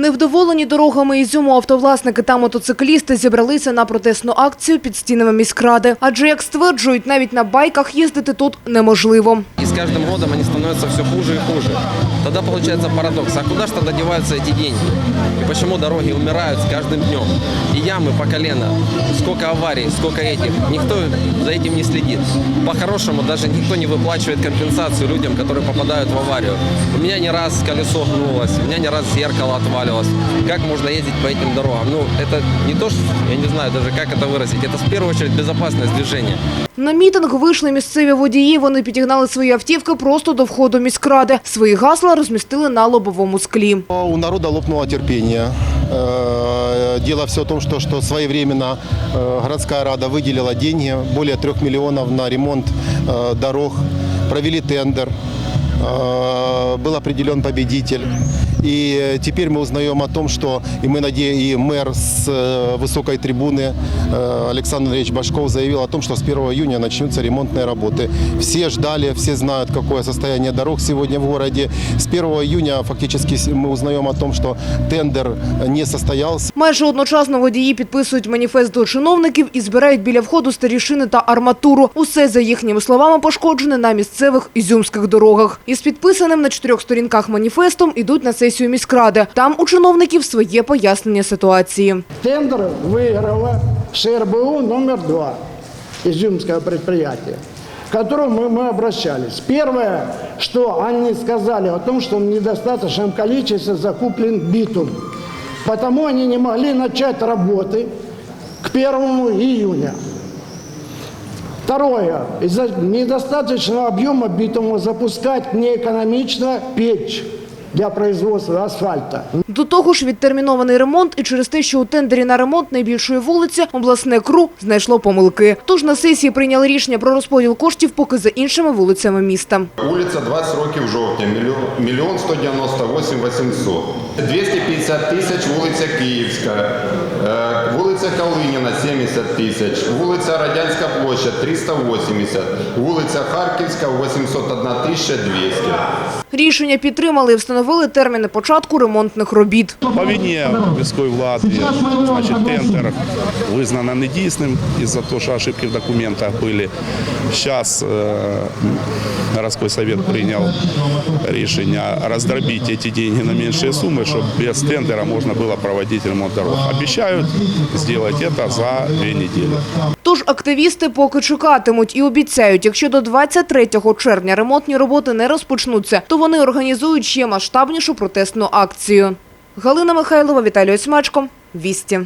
Невдоволені дорогами Ізюму автовласники та мотоциклісти зібралися на протестну акцію під стінами міськради. Адже, як стверджують, навіть на байках їздити тут неможливо. И с каждым годом они становятся все хуже и хуже. Тогда получается парадокс. А куда же тогда деваются эти деньги? И почему дороги умирают с каждым днем? И ямы по колено. Сколько аварий, сколько этих. Никто за этим не следит. По-хорошему, даже никто не выплачивает компенсацию людям, которые попадают в аварию. У меня не раз колесо гнулось, у меня не раз зеркало отваливалось. Как можно ездить по этим дорогам? Ну, это не то, что, я не знаю даже, как это выразить. Это в первую очередь безопасность движения. На мітинг вийшли місцеві водії. Вони підігнали свої автівки просто до входу міськради. Свої гасла розмістили на лобовому склі. У народа лопнуло терпение. Э, Дело все в том, что, что своевременно э, городская рада выделила деньги, более трех миллионов на ремонт э, дорог, провели тендер, э, был определен победитель. И теперь мы узнаем о том, что и мы наде... и мэр с э, высокой трибуны э, Александр Андреевич Башков заявил о том, что с 1 июня начнутся ремонтные работы. Все ждали, все знают, какое состояние дорог сегодня в городе. С 1 июня фактически мы узнаем о том, что тендер не состоялся. Майже одночасно водії підписують маніфест до чиновників і збирають біля входу старішини та арматуру. Усе, за їхніми словами, пошкоджене на місцевих ізюмських дорогах. Із підписаним на чотирьох сторінках маніфестом ідуть на сесію міськради. Там у чиновників своє пояснення ситуації. Тендер выиграла ШРБУ номер два, изюмское предприятие, к которому мы, мы обращались. Первое, что они сказали о том, что в недостаточном количестве закуплен битум. Потому они не могли начать работы к 1 июня. Второе. Из-за недостаточного объема битума запускать неэкономично печь для производства асфальта. До того ж, відтермінований ремонт і через те, що у тендері на ремонт найбільшої вулиці обласне КРУ знайшло помилки. Тож на сесії прийняли рішення про розподіл коштів поки за іншими вулицями міста. Вулиця 20 років жовтня, мільйон- мільйон 198 800. 250 тисяч вулиця Київська, е, вулиця Калиніна 70 тисяч, вулиця Радянська площа 380, вулиця Харківська 801 тисяча 200. Рішення підтримали і встановили терміни початку ремонтних робіт. По війні міської влади, значить, тендер визнано недійсним із-за того, що ошибки в документах були. Зараз городской совет прийняв рішення роздробити ці деньги на менші суми, щоб без тендера можна було проводити ремонт дорог. Обіцяють зробити це за дві неділі. Тож активісти поки чекатимуть і обіцяють, якщо до 23 червня ремонтні роботи не розпочнуться, то вони організують ще масштабнішу протестну акцію. Галина Михайлова, Віталій Осьмачко. Вісті.